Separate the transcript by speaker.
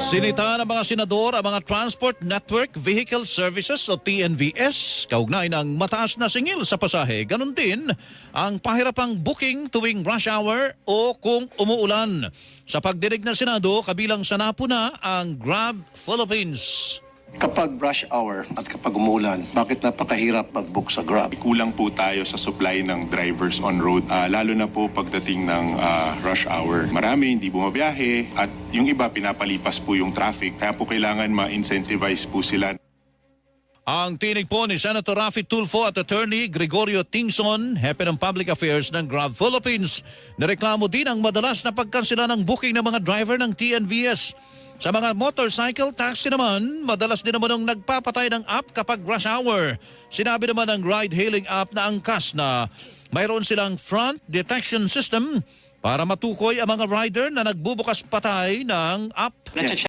Speaker 1: Sinita ng mga senador ang mga Transport Network Vehicle Services o TNVS kaugnay ng mataas na singil sa pasahe. Ganon din ang pahirapang booking tuwing rush hour o kung umuulan. Sa pagdinig ng Senado, kabilang sa napuna ang Grab Philippines.
Speaker 2: Kapag rush hour at kapag umuulan, bakit napakahirap mag-book sa Grab?
Speaker 3: Kulang po tayo sa supply ng drivers on road, ah, lalo na po pagdating ng ah, rush hour. Marami hindi bumabiyahe at yung iba pinapalipas po yung traffic. Kaya po kailangan ma-incentivize po sila.
Speaker 1: Ang tinig po ni Senator Rafi Tulfo at Attorney Gregorio Tingson, Hepe ng Public Affairs ng Grab Philippines. Nareklamo din ang madalas na pagkansela ng booking ng mga driver ng TNVS. Sa mga motorcycle taxi naman, madalas din naman ang nagpapatay ng app kapag rush hour. Sinabi naman ng ride-hailing app na angkas na mayroon silang front detection system para matukoy ang mga rider na nagbubukas patay ng app.